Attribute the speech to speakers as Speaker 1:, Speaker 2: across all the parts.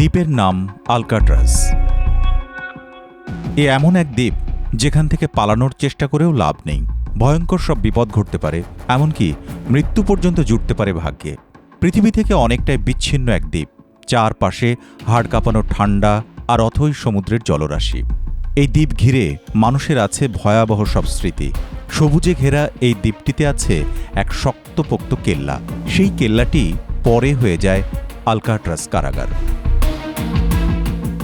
Speaker 1: দ্বীপের নাম আলকাট্রাস। এ এমন এক দ্বীপ যেখান থেকে পালানোর চেষ্টা করেও লাভ নেই। ভয়ঙ্কর সব বিপদ ঘটতে পারে, এমনকি মৃত্যু পর্যন্ত জুটতে পারে ভাগ্যে। পৃথিবী থেকে অনেকটাই বিচ্ছিন্ন এক দ্বীপ, চারপাশে হাড় কাঁপানো ঠান্ডা আর অথই সমুদ্রের জলরাশি। এই দ্বীপ ঘিরে মানুষের আছে ভয়াবহ সব স্মৃতি। সবুজে ঘেরা এই দ্বীপটিতে আছে এক শক্তপোক্ত কেল্লা। সেই কেল্লাটি পরে হয়ে যায় আলকাট্রাস কারাগার।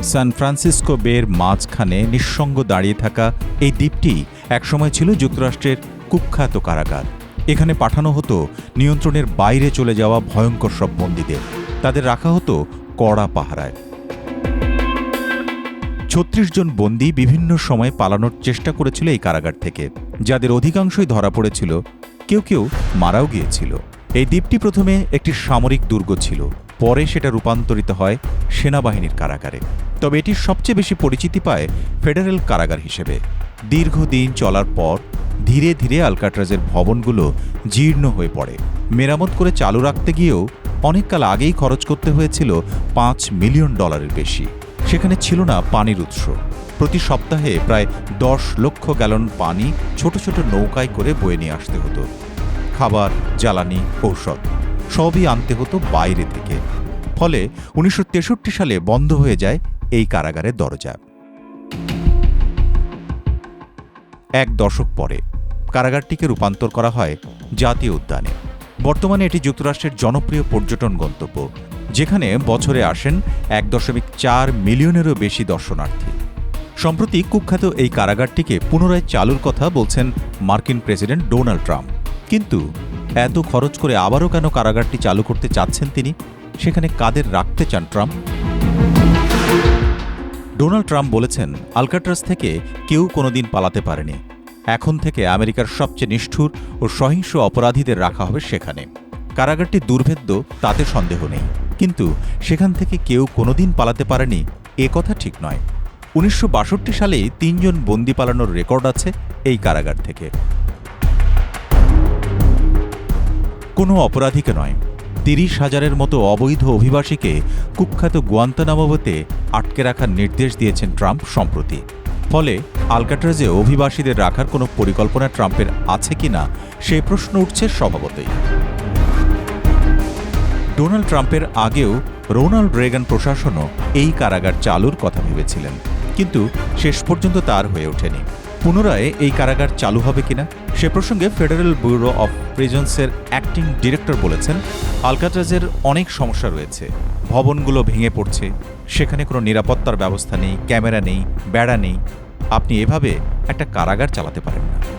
Speaker 1: সান ফ্রান্সিসকো বের মাঝখানে নিঃসঙ্গ দাঁড়িয়ে থাকা এই দ্বীপটি একসময় ছিল যুক্তরাষ্ট্রের কুখ্যাত কারাগার। এখানে পাঠানো হতো নিয়ন্ত্রণের বাইরে চলে যাওয়া ভয়ঙ্কর সব বন্দীদের। তাদের রাখা হতো কড়া পাহারায়। ছত্রিশ জন বন্দী বিভিন্ন সময় পালানোর চেষ্টা করেছিল এই কারাগার থেকে। যাদের অধিকাংশই ধরা পড়েছিল, কেউ কেউ মারাও গিয়েছিল। এই দ্বীপটি প্রথমে একটি সামরিক দুর্গ ছিল। পরে সেটা রূপান্তরিত হয় সেনাবাহিনীর কারাগারে। তবে এটি সবচেয়ে বেশি পরিচিতি পায় ফেডারেল কারাগার হিসেবে। দীর্ঘদিন চলার পর ধীরে ধীরে আলকাট্রাজের ভবনগুলো জীর্ণ হয়ে পড়ে। মেরামত করে চালু রাখতে গিয়েও অনেককাল আগেই খরচ করতে হয়েছিল পাঁচ মিলিয়ন ডলারের বেশি। সেখানে ছিল না পানির উৎস। প্রতি সপ্তাহে প্রায় দশ লক্ষ গ্যালন পানি ছোট ছোট নৌকায় করে বয়ে নিয়ে আসতে হতো। খাবার, জ্বালানি, ঔষধ। সবই আনতে হতো বাইরে থেকে। ফলে উনিশশো তেষট্টি সালে বন্ধ হয়ে যায় এই কারাগারের দরজা। এক দশক পরে কারাগারটিকে রূপান্তর করা হয় জাতীয় উদ্যানে। বর্তমানে এটি যুক্তরাষ্ট্রের জনপ্রিয় পর্যটন গন্তব্য, যেখানে বছরে আসেন এক দশমিক চার মিলিয়নেরও বেশি দর্শনার্থী। সম্প্রতি কুখ্যাত এই কারাগারটিকে পুনরায় চালুর কথা বলছেন মার্কিন প্রেসিডেন্ট ডোনাল্ড ট্রাম্প। কিন্তু এত খরচ করে আবারও কেন কারাগারটি চালু করতে চাচ্ছেন তিনি? সেখানে কাদের রাখতে চান ট্রাম্প? ডোনাল্ড ট্রাম্প বলেছেন, আলকাট্রাস থেকে কেউ কোনোদিন পালাতে পারেনি। এখন থেকে আমেরিকার সবচেয়ে নিষ্ঠুর ও সহিংস অপরাধীদের রাখা হবে সেখানে। কারাগারটি দুর্ভেদ্য, তাতে সন্দেহ নেই। কিন্তু সেখান থেকে কেউ কোনোদিন পালাতে পারেনি, এ কথা ঠিক নয়। উনিশশো সালে তিনজন বন্দি পালানোর রেকর্ড আছে এই কারাগার থেকে। কোনো অপরাধীকে নয়। তিরিশ হাজারের মতো অবৈধ অভিবাসীকে কুখ্যাত গুয়ান্তানামোতে আটকে রাখার নির্দেশ দিয়েছেন ট্রাম্প সম্প্রতি। ফলে আলকাট্রাজে অভিবাসীদের রাখার কোনো পরিকল্পনা ট্রাম্পের আছে কিনা, সে প্রশ্ন উঠছে স্বভাবতই। ডোনাল্ড ট্রাম্পের আগেও রোনাল্ড রেগান প্রশাসনও এই কারাগার চালুর কথা ভেবেছিলেন। কিন্তু শেষ পর্যন্ত তার হয়ে ওঠেনি। পুনরায় এই কারাগার চালু হবে কিনা? সে প্রসঙ্গে ফেডারেল ব্যুরো অফ প্রিজন্সের অ্যাক্টিং ডিরেক্টর বলেছেন, আলকাট্রাজের অনেক সমস্যা রয়েছে। ভবনগুলো ভেঙে পড়ছে। সেখানে কোনো নিরাপত্তার ব্যবস্থা নেই, ক্যামেরা নেই, বেড়া নেই। আপনি এভাবে একটা কারাগার চালাতে পারেন না।